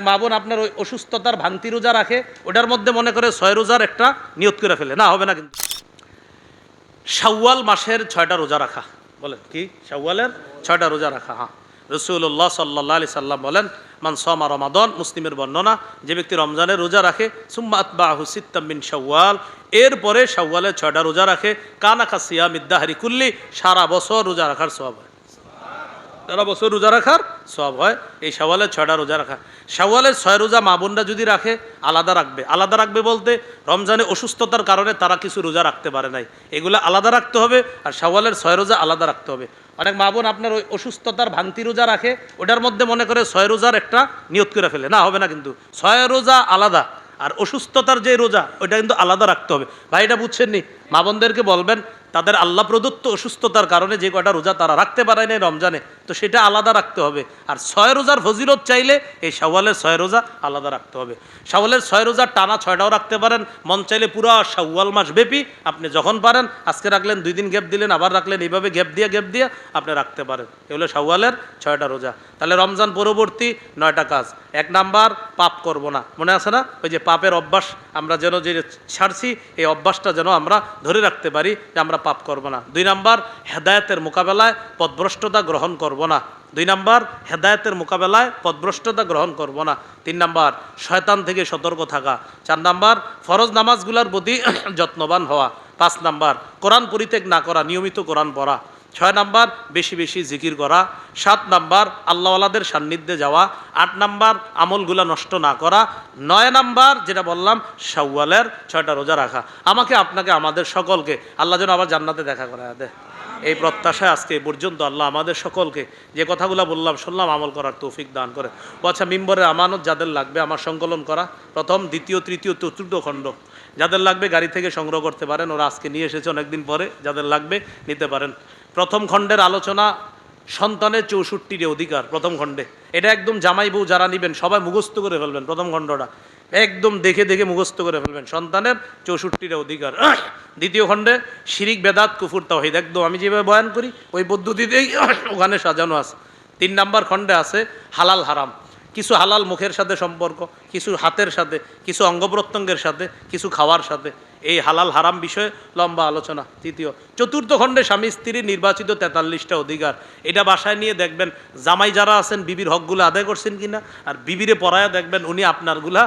মা বোন আপনার ওই অসুস্থতার ভাঙতি রোজা রাখে, ওটার মধ্যে মনে করে ছয় রোজার একটা নিয়ত করে ফেলে। না, হবে না কিন্তু। শাওয়াল মাসের ছয়টা রোজা রাখা। বলেন, কি? শাওয়ালের ছয়টা রোজা রাখা হ্যাঁ। রসুল্লাহ সাল্লাহ আলি সাল্লাম বলেন, মান সমা রমাদন মুসলিমের বর্ণনা, যে ব্যক্তি রমজানের রোজা রাখে, সুম্মা আতবা হুসিত্তামিন শাওয়াল, এরপরে শাওয়ালের ছয়টা রোজা রাখে, কানা খাসিয়া মিদ্দাহারি কুল্লি, সারা বছর রোজা রাখার সব হয়। সারা বছর রোজা রাখার সব হয়, এই শাওয়ালের ছয়টা রোজা রাখা। শাওয়ালের ছয় রোজা মা বোনরা যদি রাখে, আলাদা রাখবে। আলাদা রাখবে বলতে রমজানে অসুস্থতার কারণে তারা কিছু রোজা রাখতে পারে নাই। এগুলো আলাদা রাখতে হবে আর শাওয়ালের ছয় রোজা আলাদা রাখতে হবে। অনেক মা বোন আপনার ওই অসুস্থতার ভাঙতি রোজা রাখে, ওটার মধ্যে মনে করে ছয় রোজার একটা নিয়ত করে ফেলে। না, হবে না কিন্তু। ছয় রোজা আলাদা আর অসুস্থতার যে রোজা ওইটা কিন্তু আলাদা রাখতে হবে। ভাই, এটা বুঝছেন নি মা বোনদেরকে বলবেন তাদের আল্লাহ প্রদত্ত অসুস্থতার কারণে যে কয়টা রোজা তারা রাখতে পারে না রমজানে, তো সেটা আলাদা রাখতে হবে। আর ছয় রোজার ফজিলত চাইলে এই শাওয়ালের ছয় রোজা আলাদা রাখতে হবে। শাওয়ালের ছয় রোজার টানা ছয়টাও রাখতে পারেন, মন চাইলে পুরো শাওয়াল মাস ব্যাপী আপনি যখন পারেন, আজকে রাখলেন, দুই দিন গ্যাপ দিলেন, আবার রাখলেন, এইভাবে গ্যাপ দিয়ে গ্যাপ দিয়ে আপনি রাখতে পারেন। এগুলো শাওয়ালের ছয়টা রোজা। তাহলে রমজান পরবর্তী নয়টা কাজ। এক নাম্বার, পাপ করব না। মনে আছে না? ওই যে পাপের অভ্যাস আমরা যেন যে ছাড়ছি, এই অভ্যাসটা যেন আমরা ধরে রাখতে পারি যে আমরা পাপ করব না। দুই নাম্বার, হেদায়তের মোকাবেলায় পদভ্রষ্টতা গ্রহণ করব না। দুই নাম্বার, হেদায়তের মোকাবেলায় পদভ্রষ্টতা গ্রহণ করব না। তিন নাম্বার, শয়তান থেকে সতর্ক থাকা। চার নাম্বার, ফরজ নামাজগুলোর প্রতি যত্নবান হওয়া। পাঁচ নাম্বার, কোরআন পরিত্যাগ না করা, নিয়মিত কোরআন পড়া। ছয় নাম্বার, বেশি বেশি জিকির করা। সাত নাম্বার, আল্লাহওয়ালাদের সান্নিধ্যে যাওয়া। আট নাম্বার, আমলগুলা নষ্ট না করা। নয় নাম্বার, যেটা বললাম, শাওয়ালের ছয়টা রোজা রাখা। আমাকে, আপনাকে, আমাদের সকলকে, আল্লাহ যেন আবার জান্নাতে দেখা করা দেয়। এই প্রত্যাশায় আজকে পর্যন্ত আল্লাহ আমাদের সকলকে যে কথাগুলো বললাম, শুনলাম, আমল করার তৌফিক দান করে। ও আচ্ছা মিম্বরের আমানত যাদের লাগবে, আমার সংকলন করা। প্রথম, দ্বিতীয়, তৃতীয়, চতুর্থ খণ্ড। যাদের লাগবে, গাড়ি থেকে সংগ্রহ করতে পারেন। ওরা আজকে নিয়ে এসেছে অনেকদিন পরে। যাদের লাগবে, নিতে পারেন। প্রথম খণ্ডের আলোচনা সন্তানের চৌষট্টির অধিকার, প্রথম খণ্ডে। এটা একদম জামাই বউ যারা নেবেন, সবাই মুখস্থ করে ফেলবেন প্রথম খণ্ডটা। একদম দেখে দেখে মুখস্থ করে ফেলবেন, সন্তানের চৌষট্টিটা অধিকার। দ্বিতীয় খণ্ডে, শিরিক, বেদাত, কুফুর তাহিদ একদম আমি যেভাবে বয়ান করি, ওই পদ্ধতিতেই ওখানে সাজানো আছে। তিন নাম্বার খণ্ডে আছে, হালাল হারাম। কিছু হালাল মুখের সাথে সম্পর্ক, কিছু হাতের সাথে, কিছু অঙ্গ প্রত্যঙ্গের সাথে, কিছু খাওয়ার সাথে। এই হালাল হারাম বিষয়ে লম্বা আলোচনা। তৃতীয়, চতুর্থ খণ্ডে স্বামী স্ত্রীর নির্বাচিত তেতাল্লিশটা অধিকার। এটা বাসায় নিয়ে দেখবেন জামাই যারা আছেন, বিবির হকগুলো আদায় করছেন কিনা, আর বিবিরে পড়ায় দেখবেন উনি আপনারগুলা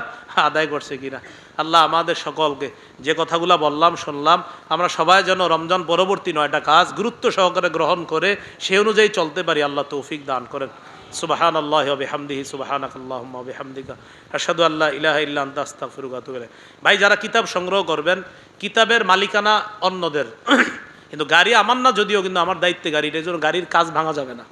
আদায় করছে কিনা। আল্লাহ আমাদের সকলকে যে কথাগুলো বললাম, শুনলাম, আমরা সবাই যেন রমজান পরবর্তী নয়টা কাজ গুরুত্ব সহকারে গ্রহণ করে সে অনুযায়ী চলতে পারি। আল্লাহ তৌফিক দান করেন। সুবাহান আল্লাহ বিহামদিহি সুবাহানাক আল্লাহুম্মা বিহামদিকা, আশহাদু আল্লা ইলাহা ইল্লা ওয়া আতুবু ভাই, যারা কিতাব সংগ্রহ করবেন, কিতাবের মালিকানা অন্যদের। কিন্তু গাড়ি আমার না, যদিও, কিন্তু আমার দায়িত্বে গাড়িটা এই জন্য গাড়ির কাজ ভাঙা যাবে না।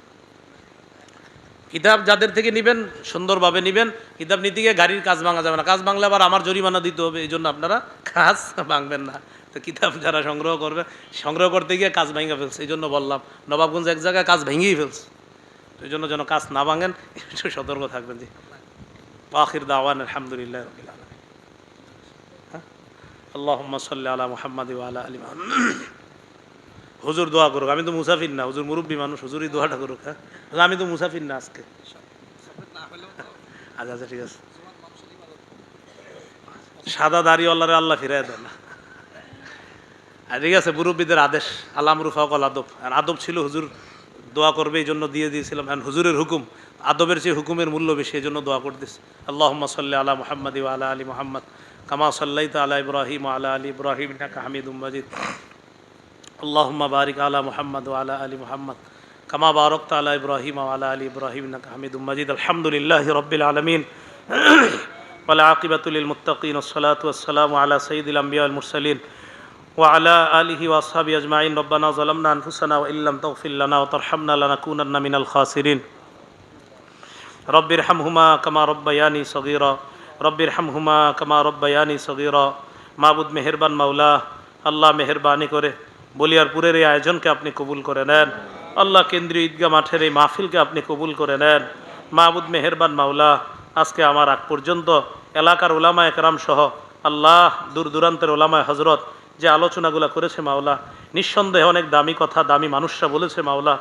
কিতাব যাদের থেকে নেবেন, সুন্দরভাবে নেবেন, কিতাব নিতে গিয়ে গাড়ির কাজ ভাঙা যাবে না। কাজ ভাঙলে আবার আমার জরিমানা দিতে হবে, এই জন্য আপনারা কাজ ভাঙবেন না। তো কিতাব যারা সংগ্রহ করবে, সংগ্রহ করতে গিয়ে কাজ ভেঙে ফেলছে, এই জন্য বললাম, নবাবগঞ্জ এক জায়গায় কাজ ভেঙেই ফেলছে। এই জন্য যেন কাজ না ভাঙেন, একটু সতর্ক থাকবেন জি। আখির দাওয়ান, আলহামদুলিল্লাহ আলমিন। আল্লাহ সাল্লি আলা মোহাম্মদ আলা আলী হুজুর দোয়া করুক, আমি তো মুসাফির না, হুজুর মুরব্বী মানুষ, হুজুরই দোয়াটা করুক হ্যাঁ? আমি তো মুসাফির না আজকে। আচ্ছা আচ্ছা ঠিক আছে। সাদা দাড়িওয়ালারে আল্লাহ আল্লাহ ফিরাই দেন। ঠিক আছে, মুরব্বীদের আদেশ আল্লাহ রুফাকল আদব। আর আদব ছিল হুজুর দোয়া করবে এই জন্য দিয়ে দিয়েছিলাম আর হুজুরের হুকুম আদবের চেয়ে হুকুমের মূল্য বেশি এই জন্য দোয়া করতেস আল্লাহ সাল্লাহ আলা মোহাম্মদ আলা আলী মোহাম্মদ কামা সাল্লাই আলা ইব্রাহিম আলা আলী ইব্রাহিম নাকা হামিদ মজিদ اللهم بارك على محمد وعلى ال محمد كما باركت على ابراهيم وعلى ال ابراهيم انك حميد مجيد الحمد لله رب العالمين والعاقبة للمتقين والصلاة والسلام على سيد الأنبياء والمرسلين ওয়ালা আলিহি ওয়াসাবি আজমাইন। রব্বানা জালামনা আনফুসানা ওয়া ইল্লাম তাগফিরলানা ওয়া তারহামনা লানাকুনান্না মিনাল খাসিরিন। রব্বির হামহুমা কামা রব্বায়ানি সগীরা। রব্বির হামহুমা কামা রব্বায়ানি সগীরা। মাবুদ মেহেরবান মাওলা, আল্লাহ মেহেরবানি করে বলিয়ারপুরের এই আয়োজনকে আপনি কবুল করে নেন। আল্লাহ কেন্দ্রীয় ঈদগা মাঠের এই মাহফিলকে আপনি কবুল করে নেন। মাহবুদ মেহেরবান মাওলা, আজকে আমার আগ পর্যন্ত এলাকার ওলামা একরাম সহ আল্লাহ দূর দূরান্তের ওলামায় হজরত যে আলোচনাগুলো করেছে মাওলা, নিঃসন্দেহে অনেক দামি কথা, দামি মানুষরা বলেছে মাওলা।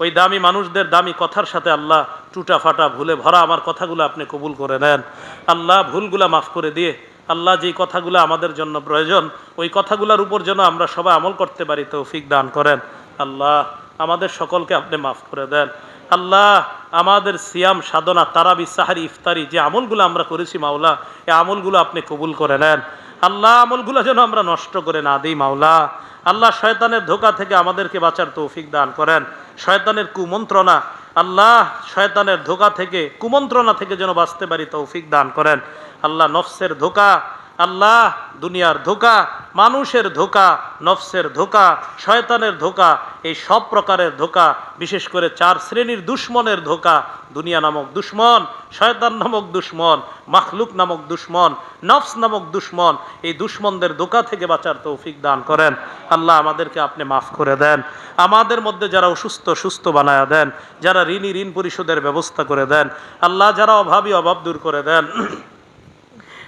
ওই দামি মানুষদের দামি কথার সাথে আল্লাহ টুটা ফাটা ভুলে ভরা আমার কথাগুলো আপনি কবুল করে নেন। আল্লাহ ভুলগুলা মাফ করে দিয়ে, আল্লাহ যেই কথাগুলো আমাদের জন্য প্রয়োজন, ওই কথাগুলোর উপর যেন আমরা সবাই আমল করতে পারি, তৌফিক দান করেন। আল্লাহ আমাদের সকলকে আপনি মাফ করে দেন। আল্লাহ আমাদের সিয়াম, সাধনা, তারাবি, সাহারি, ইফতারি যে আমলগুলো আমরা করেছি মাওলা, এই আমলগুলো আপনি কবুল করে নেন। আল্লাহ আমলগুলো যেন আমরা নষ্ট করে না দিই, মাওলা। আল্লাহ শয়তানের ধোকা থেকে আমাদেরকে বাঁচার তৌফিক দান করেন। শয়তানের কুমন্ত্রণা, আল্লাহ শয়তানের ধোকা থেকে, কুমন্ত্রণা থেকে যেন বাঁচতে পারি তৌফিক দান করেন। আল্লাহ নফসের ধোকা, আল্লাহ দুনিয়ার ধোকা মানুষের ধোকা, নফসের ধোকা, শয়তানের ধোকা, এই সব প্রকারের ধোকা, বিশেষ করে চার শ্রেণির দুশ্মনের ধোকা, দুনিয়া নামক দুশ্মন, শয়তান নামক দুশ্মন, মাখলুক নামক দুশ্মন, নফস নামক দুশ্মন, এই দুশ্মনদের ধোকা থেকে বাঁচার তৌফিক দান করেন। আল্লাহ আমাদেরকে আপনি মাফ করে দেন। আমাদের মধ্যে যারা অসুস্থ, সুস্থ বানায়া দেন, যারা ঋণী ঋণ পরিশোধের ব্যবস্থা করে দেন, আল্লাহ যারা অভাবী, অভাব দূর করে দেন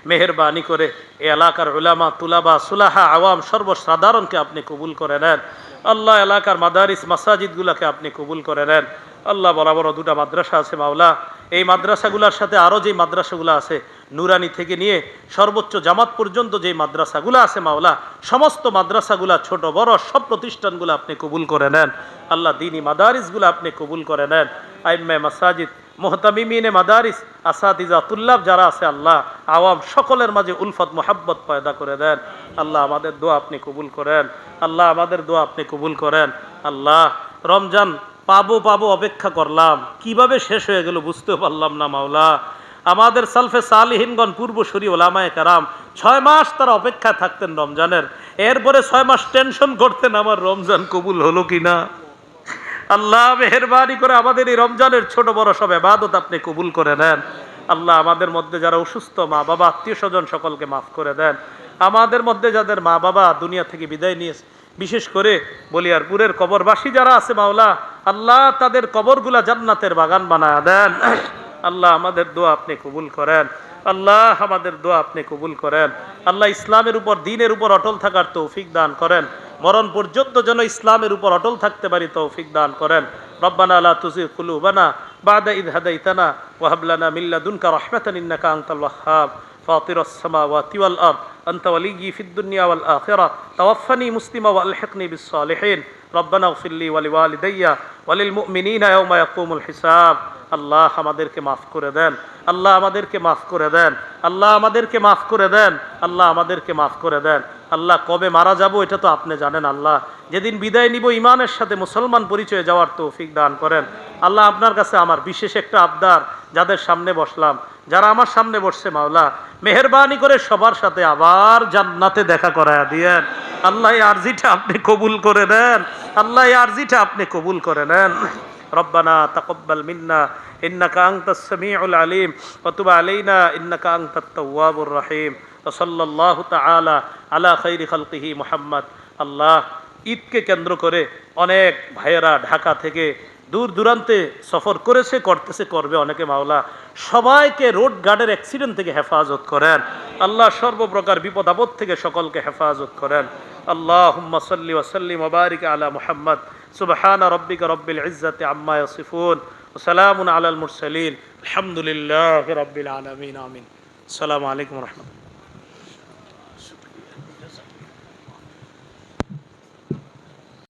মেহরবানি করে এ এলাকার উলামা, তুলাবা, সুলাহা, আওয়াম সর্বসাধারণকে আপনি কবুল করে নেন। আল্লাহ এলাকার মাদারিস, মাসাজিদগুলোকে আপনি কবুল করে নেন। আল্লাহ বড় দুটা মাদ্রাসা আছে মাওলা। এই মাদ্রাসাগুলোর সাথে আরও যেই মাদ্রাসাগুলো আছে, নুরানি থেকে নিয়ে সর্বোচ্চ জামাত পর্যন্ত যেই মাদ্রাসাগুলো আছে মাওলা, সমস্ত মাদ্রাসাগুলা ছোট, বড়, সব প্রতিষ্ঠানগুলো আপনি কবুল করে নেন। আল্লাহ দিনী মাদারিসগুলো আপনি কবুল করে নেন। আইম্মে মাসাজিদ মোহতামিমিনে মাদারিস আসাদিজা তুল্লাভ যারা আছে আল্লাহ, আওয়াম সকলের মাঝে উলফত, মোহাব্বত পয়দা করে দেন। আল্লাহ আমাদের দোয়া আপনি কবুল করেন। আল্লাহ আমাদের দোয়া আপনি কবুল করেন। আল্লাহ, রমজান পাবো পাবো অপেক্ষা করলাম। কীভাবে শেষ হয়ে গেল বুঝতেও পারলাম না, মাওলা। আমাদের সালফে সালিহিনগণ, পূর্বসরী ওলামায় কারাম, ছয় মাস তারা অপেক্ষা থাকতেন রমজানের। এরপরে ছয় মাস টেনশন করতেন, আমার রমজান কবুল হলো কিনা? আল্লাহ মেহরবানি করে আমাদের এই রমজানের ছোট বড় সব এবাদত আপনি কবুল করে নেন। আল্লাহ আমাদের মধ্যে যারা অসুস্থ মা বাবা আত্মীয় স্বজন সকলকে মাফ করে দেন। আমাদের মধ্যে যাদের মা বাবা দুনিয়া থেকে বিদায় নিয়ে বিশেষ করে বলিয়ারপুরের কবরবাসী যারা আছে মাওলা, আল্লাহ তাদের কবরগুলা জান্নাতের বাগান বানায় দেন। আল্লাহ আমাদের দোয়া আপনি কবুল করেন। আল্লাহ আমাদের দোয়া আপনি কবুল করেন। আল্লাহ ইসলামের উপর, দিনের উপর অটল থাকার তৌফিক দান করেন। মরণ পর্যন্ত যেন ইসলামের উপর অটল থাকতে পারি তৌফিক দান করেন রব্বানা লা তুজিগ কুলুবানা বাদা ইদ হাদাইতানা ওয়া হাব লানা মিন লাদুনকা রাহমাতান ইন্নাকা আনতাল ওয়াহ্হাব فاطر السماوات والأرض أنت وليي في الدنيا والآخرة توفني مسلما وألحقني بالصالحين ربنا اغفر لي ولوالدي وللمؤمنين يوم يقوم الحساب হিসাব। আল্লাহ আমাদেরকে মাফ করে দেন। আল্লাহ আমাদেরকে মাফ করে দেন। আল্লাহ আমাদেরকে মাফ করে দেন। আল্লাহ আমাদেরকে মাফ করে দেন। আল্লাহ কবে মারা যাব এটা তো আপনি জানেন আল্লাহ। যেদিন বিদায় নিব ইমানের সাথে মুসলমান পরিচয়ে যাওয়ার তৌফিক দান করেন। আল্লাহ আপনার কাছে আমার বিশেষ একটা আবদার, যাদের সামনে বসলাম। যারা আমার সামনে বসছে মাওলা, মেহরবানি করে সবার সাথে আবার জান্নাতে দেখা করায়া দিয়েন। আল্লাহ এই আরজিটা আপনি কবুল করে নেন আল্লাহ এই আরজিটা আপনি কবুল করে নেন ربنا تقبل منا إنك أنت السميع العليم وتب علينا إنك أنت التواب الرحيم وصلى الله تعالى على خير خلقه محمد আল্লাহ ঈদকে কেন্দ্র করে অনেক ভাইয়েরা ঢাকা থেকে দূর দূরান্তে সফর করেছে, করতেছে, করবে। অনেকে মাওলা সবাইকে রোড গার্ডের অ্যাক্সিডেন্ট থেকে হেফাজত করেন। আল্লাহ সর্বপ্রকার বিপদ আপদ থেকে সকলকে হেফাজত করেন। আল্লাহ সাল্লি ওসাল্লিম ওবারিক আলা মুহাম্মদ। সুবহান রব্বিক রব্বিল ইজ্জাতি আম্মা ইয়াসিফুন। ওসালামুন আলাল মুরসালিন। আলহামদুলিল্লাহ রব্বিল আলামিন, আমিন। আসসালামু আলাইকুম রহমতুল্লাহ।